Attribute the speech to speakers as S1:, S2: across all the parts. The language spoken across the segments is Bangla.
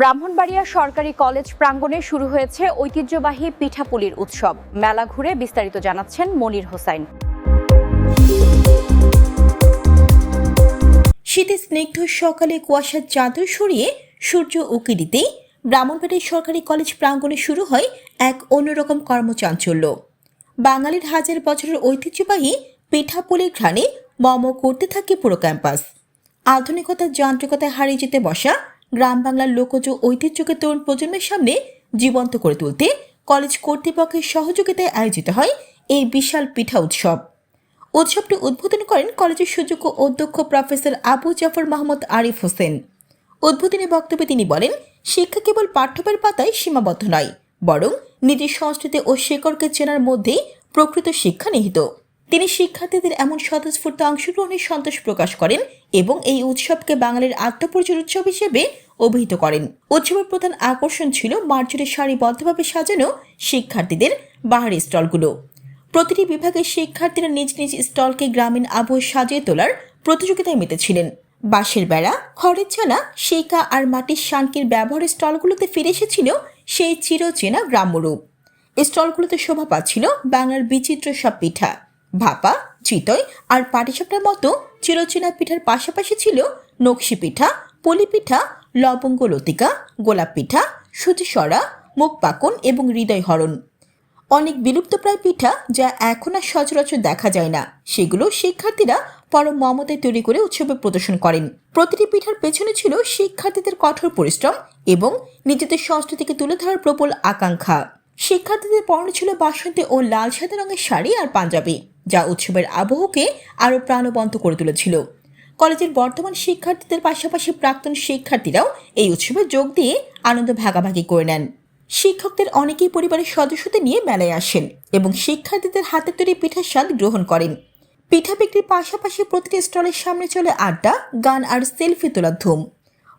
S1: ব্রাহ্মণবাড়িয়া সরকারি কলেজ প্রাঙ্গণে শুরু হয়েছে ঐতিহ্যবাহী পিঠাপুলির উৎসব। মেলা ঘুরে বিস্তারিত জানাচ্ছেন মনির হোসাইন।
S2: শীতে স্নিগ্ধ সকালে কুয়াশার চাদর সরিয়ে সূর্য উকি দিতেই ব্রাহ্মণবাড়ির সরকারি কলেজ প্রাঙ্গণে শুরু হয় এক অন্যরকম কর্মচাঞ্চল্য। বাঙালির হাজার বছরের ঐতিহ্যবাহী পিঠাপুলির ঘ্রাণে মম করতে থাকে পুরো ক্যাম্পাস। আধুনিকতার যান্ত্রিকতায় হারিয়ে যেতে বসা গ্রাম বাংলার লোকজ ঐতিহ্যকে তরুণ প্রজন্মের সামনে জীবন্ত করে তুলতে কলেজ কর্তৃপক্ষের সহযোগিতায় আয়োজিত হয় এই বিশাল পিঠা উৎসব। উৎসবটি উদ্বোধন করেন কলেজের সুযোগ্য অধ্যক্ষ প্রফেসর আবু জাফর মাহমুদ আরিফ হোসেন। উদ্বোধনী বক্তব্যে তিনি বলেন, শিক্ষা কেবল পাঠ্যবইয়ের পাতায় সীমাবদ্ধ নয়, বরং নিজের সংস্কৃতি ও শেকড়কে চেনার মধ্যেই প্রকৃত শিক্ষা নিহিত। তিনি শিক্ষার্থীদের এমন স্বতঃস্ফূর্ত অংশগ্রহণের সন্তোষ প্রকাশ করেন এবং এই উৎসবকে বাঙালির আত্মপরিচয় উৎসব হিসেবে অভিহিত করেন। উৎসবের প্রধান আকর্ষণ ছিল মার্চুরে সারিবদ্ধভাবে সাজানো শিক্ষার্থীদের বাহারি স্টলগুলো। প্রতিটি বিভাগের শিক্ষার্থীরা নিজ নিজ স্টলকে গ্রামীণ আবহ সাজিয়ে তোলার প্রতিযোগিতায় মেতেছিলেন। বাঁশের বেড়া, খড়ের চালা, শিকা আর মাটির শানকির ব্যবহারের স্টলগুলোতে ফিরে এসেছিল সেই চিরচেনা গ্রাম্যরূপ স্টলগুলোতে শোভা পাচ্ছিল বাংলার বিচিত্র সব পিঠা। ভাপা, চিতই আর পাটিসাপটার মতো চিরচেনা পিঠার পাশাপাশি ছিল নকশি পিঠা, পলি পিঠা লবঙ্গ লতিকা, গোলাপ পিঠা সুচিসরা মুখ পাকন এবং হৃদয় হরণ। অনেক বিলুপ্তপ্রায় পিঠা যা এখন আর সচরাচর দেখা যায় না। সেগুলো শিক্ষার্থীরা পরম মমতায় তৈরি করে উৎসবে প্রদর্শন করেন। প্রতিটি পিঠার পেছনে ছিল শিক্ষার্থীদের কঠোর পরিশ্রম এবং নিজেদের সংস্কৃতিকে তুলে ধরার প্রবল আকাঙ্ক্ষা। শিক্ষার্থীদের পরনে ছিল বাসন্তী ও লাল সাদা রঙের শাড়ি আর পাঞ্জাবি, যা উৎসবের আবহকে আরও প্রাণবন্ত করে তুলেছিল। কলেজের বর্তমান শিক্ষার্থীদের পাশাপাশি প্রাক্তন শিক্ষার্থীরাও এই উৎসবে যোগ দিয়ে আনন্দ ভাগাভাগি করে নেন। শিক্ষকদের অনেকেই পরিবারের সদস্যদের নিয়ে মেলায় আসেন এবং শিক্ষার্থীদের হাতে তৈরি পিঠার স্বাদ গ্রহণ করেন। পিঠা বিক্রির পাশাপাশি প্রতিটি স্টলের সামনে চলে আড্ডা, গান আর সেলফি তোলার ধুম।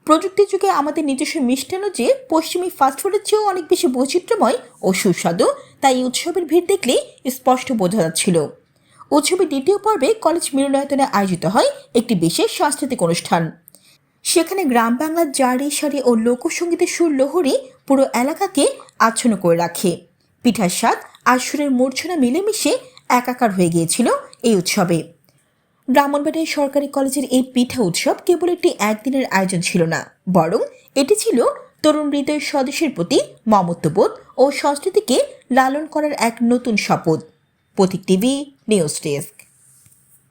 S2: প্রযুক্তির যুগে আমাদের নিজস্ব মিষ্টান্ন যে পশ্চিমী ফাস্টফুডের চেয়েও অনেক বেশি বৈচিত্র্যময় ও সুস্বাদু, তাই এই উৎসবের ভিড় দেখলেই স্পষ্ট বোঝা যাচ্ছিল। উৎসবের দ্বিতীয় পর্বে কলেজ মিলনায়তনে আয়োজিত হয় একটি বিশেষ সাংস্কৃতিক অনুষ্ঠান। সেখানে গ্রাম বাংলার জারি সারি ও লোকসঙ্গীতের সুর লহরী পুরো এলাকাকে আচ্ছন্ন করে রাখে। পিঠার স্বাদ আর সুরের মূর্ছনা মিলেমিশে একাকার হয়ে গিয়েছিল এই উৎসবে। ব্রাহ্মণবাড়িয়া সরকারি কলেজের এই পিঠা উৎসব কেবল একটি একদিনের আয়োজন ছিল না, বরং এটি ছিল তরুণ হৃদয় সদস্যের প্রতি মমত্ববোধ ও সংস্কৃতিকে লালন করার এক নতুন শপথ। Protik TV news desk.